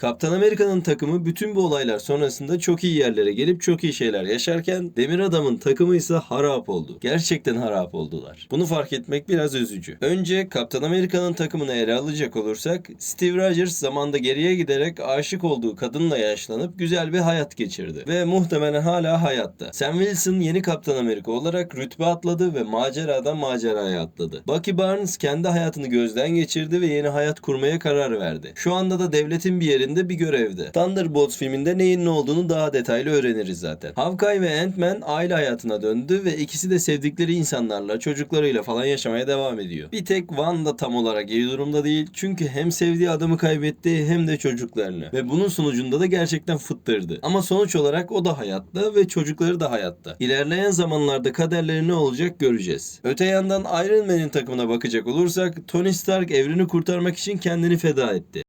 Kaptan Amerika'nın takımı bütün bu olaylar sonrasında çok iyi yerlere gelip çok iyi şeyler yaşarken Demir Adam'ın takımı ise harap oldu. Gerçekten harap oldular. Bunu fark etmek biraz üzücü. Önce Kaptan Amerika'nın takımını ele alacak olursak Steve Rogers zamanda geriye giderek aşık olduğu kadınla yaşlanıp güzel bir hayat geçirdi. Ve muhtemelen hala hayatta. Sam Wilson yeni Kaptan Amerika olarak rütbe atladı ve maceradan maceraya atladı. Bucky Barnes kendi hayatını gözden geçirdi ve yeni hayat kurmaya karar verdi. Şu anda da devletin bir yerinde bir görevde. Thunderbolts filminde neyin ne olduğunu daha detaylı öğreniriz zaten. Hawkeye ve Ant-Man aile hayatına döndü ve ikisi de sevdikleri insanlarla, çocuklarıyla falan yaşamaya devam ediyor. Bir tek Wanda tam olarak iyi durumda değil çünkü hem sevdiği adamı kaybetti hem de çocuklarını. Ve bunun sonucunda da gerçekten fıttırdı. Ama sonuç olarak o da hayatta ve çocukları da hayatta. İlerleyen zamanlarda kaderleri ne olacak göreceğiz. Öte yandan Iron Man'in takımına bakacak olursak Tony Stark evreni kurtarmak için kendini feda etti.